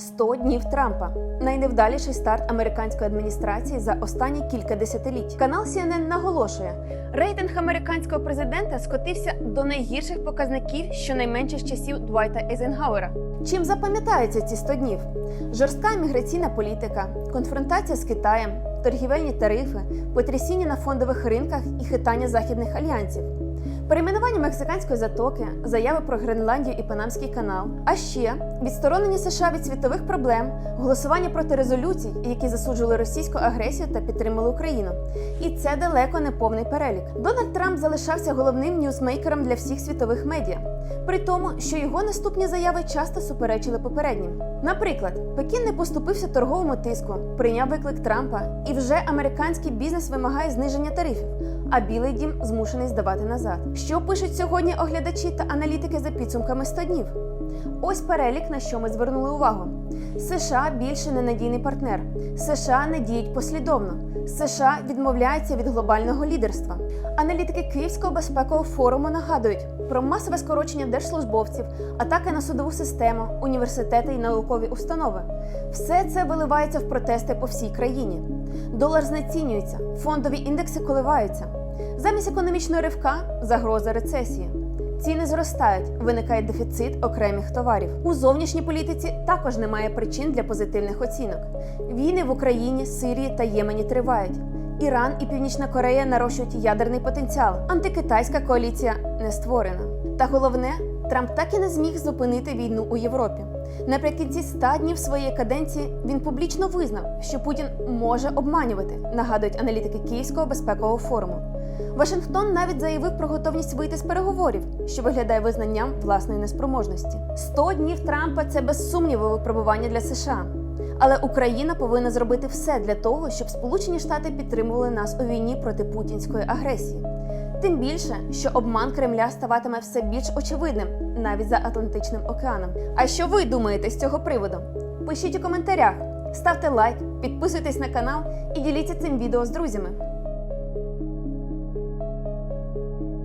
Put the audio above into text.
100 днів Трампа найневдаліший старт американської адміністрації за останні кілька десятиліть. Канал CNN наголошує, рейтинг американського президента скотився до найгірших показників щонайменше з часів Двайта Ейзенгауера. Чим запам'ятаються ці 100 днів? Жорстка міграційна політика, конфронтація з Китаєм, торгівельні тарифи, потрясіння на фондових ринках і хитання західних альянсів. Перейменування мексиканської затоки, заяви про Гренландію і Панамський канал, а ще відсторонення США від світових проблем, голосування проти резолюцій, які засуджували російську агресію та підтримали Україну. І це далеко не повний перелік. Дональд Трамп залишався головним ньюсмейкером для всіх світових медіа, при тому, що його наступні заяви часто суперечили попереднім. Наприклад, Пекін не поступився торговому тиску, прийняв виклик Трампа, і вже американський бізнес вимагає зниження тарифів а Білий дім змушений здавати назад. Що пишуть сьогодні оглядачі та аналітики за підсумками 100 днів? Ось перелік, на що ми звернули увагу. США більше ненадійний партнер. США не діють послідовно. США відмовляються від глобального лідерства. Аналітики Київського безпекового форуму нагадують про масове скорочення держслужбовців, атаки на судову систему, університети і наукові установи. Все це виливається в протести по всій країні. Долар знецінюється, фондові індекси коливаються. Замість економічного ривка загроза рецесії. Ціни зростають, виникає дефіцит окремих товарів. У зовнішній політиці також немає причин для позитивних оцінок. Війни в Україні, Сирії та Ємені тривають. Іран і Північна Корея нарощують ядерний потенціал. Антикитайська коаліція не створена. Та головне, Трамп так і не зміг зупинити війну у Європі. Наприкінці 100 днів своєї каденції він публічно визнав, що Путін може обманювати, нагадують аналітики Київського безпекового форуму. Вашингтон навіть заявив про готовність вийти з переговорів, що виглядає визнанням власної неспроможності. 100 днів Трампа це без сумніву випробування для США. Але Україна повинна зробити все для того, щоб Сполучені Штати підтримували нас у війні проти путінської агресії. Тим більше, що обман Кремля ставатиме все більш очевидним навіть за Атлантичним океаном. А що ви думаєте з цього приводу? Пишіть у коментарях, ставте лайк, підписуйтесь на канал і діліться цим відео з друзями.